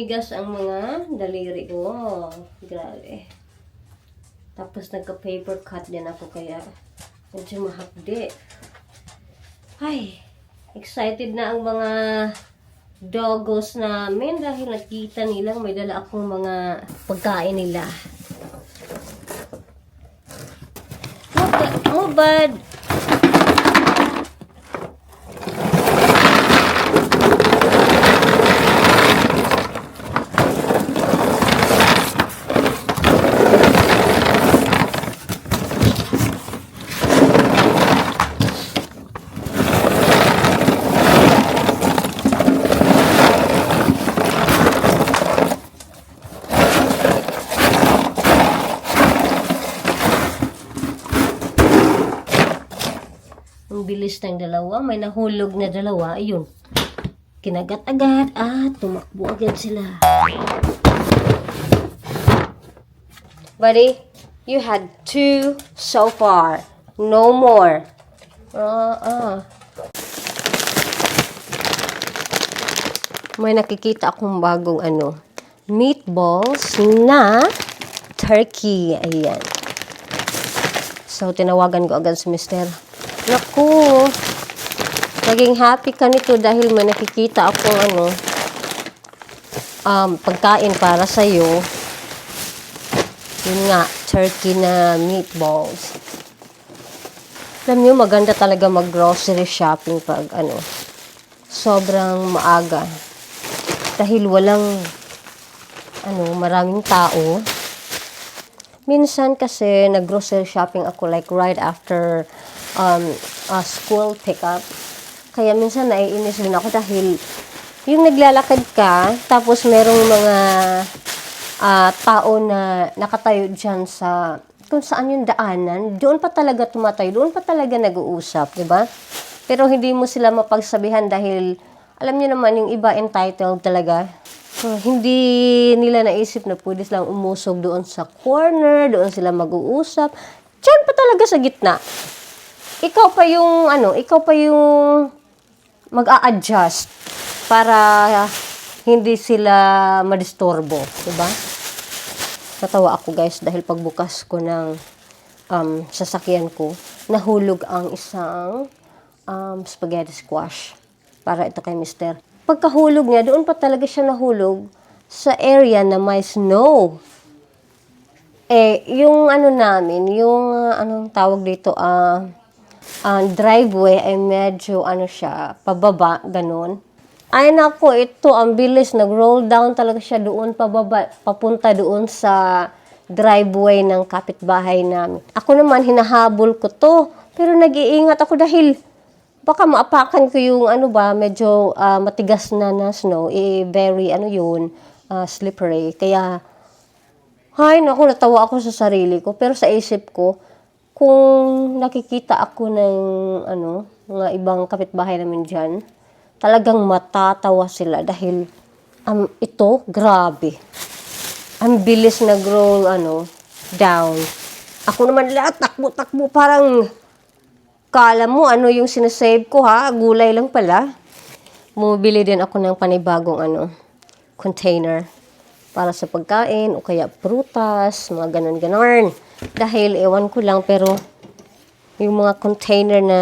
naninigas ang mga daliri ko. Grabe. Tapos nagka-paper cut din ako kaya medyo mahapdi. Ay, excited na ang mga doggos namin dahil nakita nilang may dala akong mga pagkain nila. Oh, bad. Ang bilis ng dalawa. May nahulog na dalawa. Ayun. Kinagat agad at tumakbo agad sila. Buddy, you had two so far. No more. Ah. May nakikita akong bagong ano. Meatballs na turkey. Ayan. So, tinawagan ko agad si Mister. Naku, naging happy ka nito dahil may nakikita akong ano, um, pagkain para sa'yo. Yun nga, turkey na meatballs. Alam nyo, maganda talaga mag-grocery shopping pag ano, sobrang maaga. Dahil walang, ano, maraming tao. Minsan kasi nag-grocery shopping ako like right after um, uh, school pickup. Kaya minsan naiinis din ako dahil yung naglalakad ka, tapos merong mga ah, tao na nakatayo dyan sa kung saan yung daanan, doon pa talaga tumatayo, doon pa talaga nag-uusap, di ba? Pero hindi mo sila mapagsabihan dahil alam niyo naman yung iba entitled talaga. So, hindi nila naisip na pwede silang umusog doon sa corner, doon sila mag-uusap. Diyan pa talaga sa gitna. Ikaw pa yung, ano, ikaw pa yung mag-a-adjust para hindi sila madisturbo, di ba? Natawa ako guys dahil pagbukas ko ng um, sasakyan ko, nahulog ang isang um, spaghetti squash para ito kay mister. Pagkahulog niya, doon pa talaga siya nahulog sa area na may snow. Eh, yung ano namin, yung uh, anong tawag dito, ah, ah, driveway ay medyo ano siya, pababa, ganun. Ay nako, ito ang bilis, nag-roll down talaga siya doon pababa, papunta doon sa driveway ng kapitbahay namin. Ako naman, hinahabol ko to, pero nag-iingat ako dahil baka maapakan ko yung ano ba, medyo ah, matigas na na snow, eh, very ano yun, ah, slippery. Kaya, hay, naku, natawa ako sa sarili ko. Pero sa isip ko, kung nakikita ako ng ano, mga ibang kapitbahay namin dyan, talagang matatawa sila dahil um, ito, grabe. Ang bilis nag-roll, ano, down. Ako naman lahat, takbo-takbo, parang kala mo ano yung sinasave ko ha, gulay lang pala. Bumibili din ako ng panibagong ano, container para sa pagkain o kaya prutas, mga ganon-ganon. Dahil ewan ko lang pero yung mga container na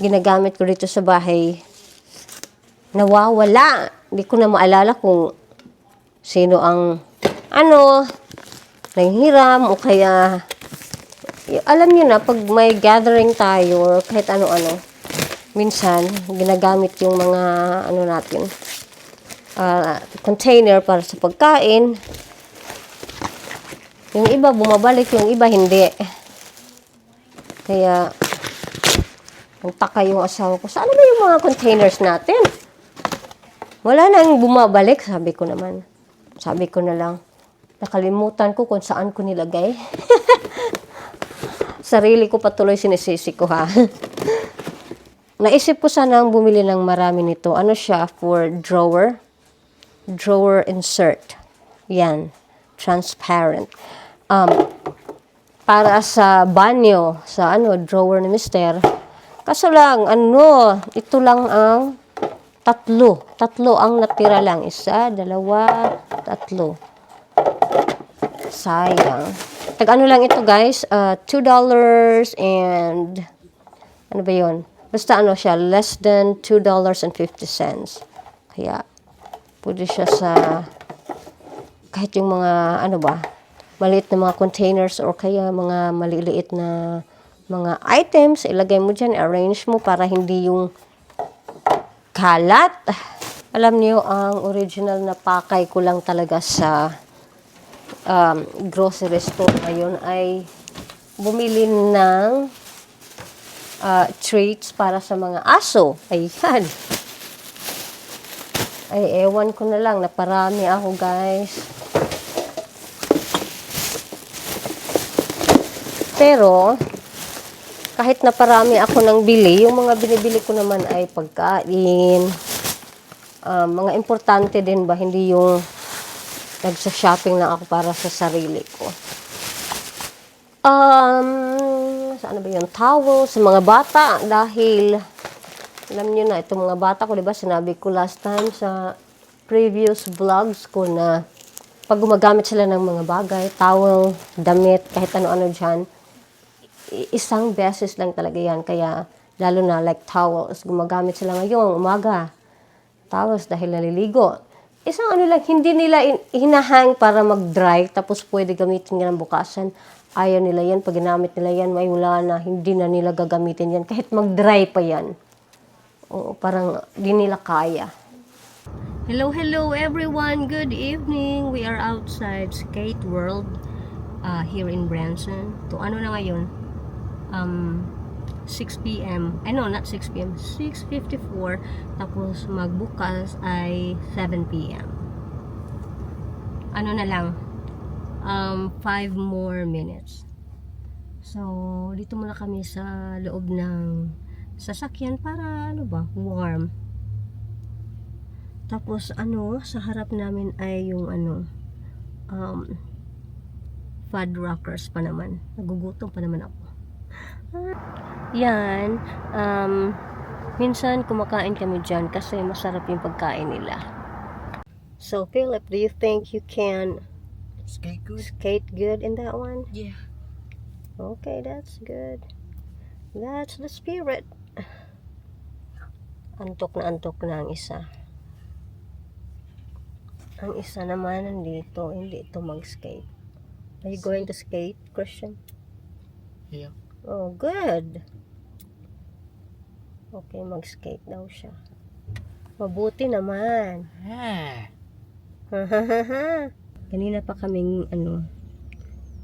ginagamit ko dito sa bahay nawawala. Hindi ko na maalala kung sino ang ano, nanghiram o kaya alam niyo na pag may gathering tayo or kahit ano-ano minsan ginagamit yung mga ano natin ah, container para sa pagkain yung iba bumabalik yung iba hindi kaya ang taka yung asawa ko saan ba yung mga containers natin wala nang bumabalik sabi ko naman sabi ko na lang nakalimutan ko kung saan ko nilagay sarili ko patuloy sinisisi ko ha. Naisip ko sanang bumili ng marami nito. Ano siya for drawer? Drawer insert. Yan. Transparent. Um, para sa banyo, sa ano, drawer ni Mister, Kaso lang, ano, ito lang ang tatlo. Tatlo ang natira lang. Isa, dalawa, tatlo. Sayang. Tag ano lang ito guys, uh, $2 and, ano ba yun? Basta ano siya, less than $2.50. Kaya, pwede siya sa, kahit yung mga, ano ba, maliit na mga containers or kaya mga maliliit na mga items, ilagay mo dyan, arrange mo para hindi yung kalat. Alam niyo, ang original na pakay ko lang talaga sa um, grocery store ngayon ay bumili ng uh, treats para sa mga aso. Ayan. Ay, ewan ko na lang, naparami ako guys. Pero, kahit naparami ako ng bili, yung mga binibili ko naman ay pagkain, um, mga importante din ba, hindi yung nagsa-shopping lang ako para sa sarili ko. Um, saan ba yun? Towel sa mga bata dahil alam niyo na, itong mga bata ko, di ba, sinabi ko last time sa previous vlogs ko na pag gumagamit sila ng mga bagay, towel, damit, kahit ano-ano dyan, isang beses lang talaga yan. Kaya, lalo na like towels, gumagamit sila ngayong umaga. Towels dahil naliligo. Isang ano lang, hindi nila in- hinahang para mag-dry, tapos pwede gamitin nga ng bukasan. Ayaw nila yan. Pag ginamit nila yan, may wala na, hindi na nila gagamitin yan. Kahit mag-dry pa yan. Oo, parang di nila kaya. Hello, hello everyone. Good evening. We are outside Skate World uh, here in Branson. To ano na ngayon? Um, 6 p.m. Ay no, not 6 p.m. 6.54. Tapos magbukas ay 7 p.m. Ano na lang? Um, 5 more minutes. So, dito muna kami sa loob ng sasakyan para ano ba, warm. Tapos ano, sa harap namin ay yung ano, um, fad rockers pa naman. Nagugutom pa naman ako. Yan, um, minsan kumakain kami dyan kasi masarap yung pagkain nila. So, Philip, do you think you can Skate good? skate good in that one? Yeah. Okay, that's good. That's the spirit. Antok na antok na ang isa. Ang isa naman nandito, hindi ito mag-skate. Are you going to skate, Christian? Yeah. Oh, good. Okay, mag-skate daw siya. Mabuti naman. Ah. Kanina pa kaming ano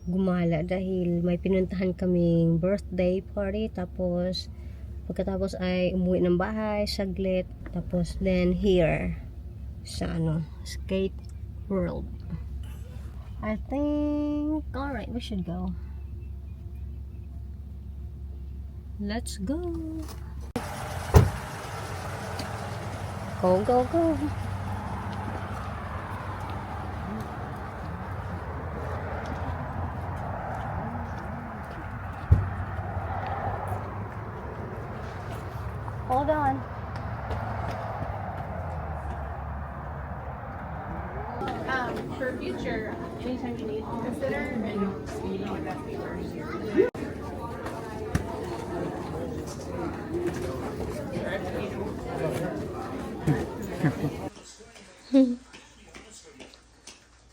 gumala dahil may pinuntahan kaming birthday party tapos pagkatapos ay umuwi ng bahay saglit tapos then here sa ano skate world I think alright we should go let's go go go go Hold on. Um, for future, anytime you need, consider and you know what that's paper. Hmm,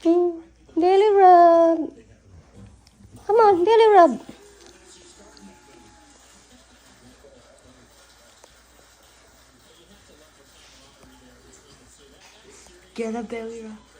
Mm, daily rub. Come on, daily rub. Get a belly rub.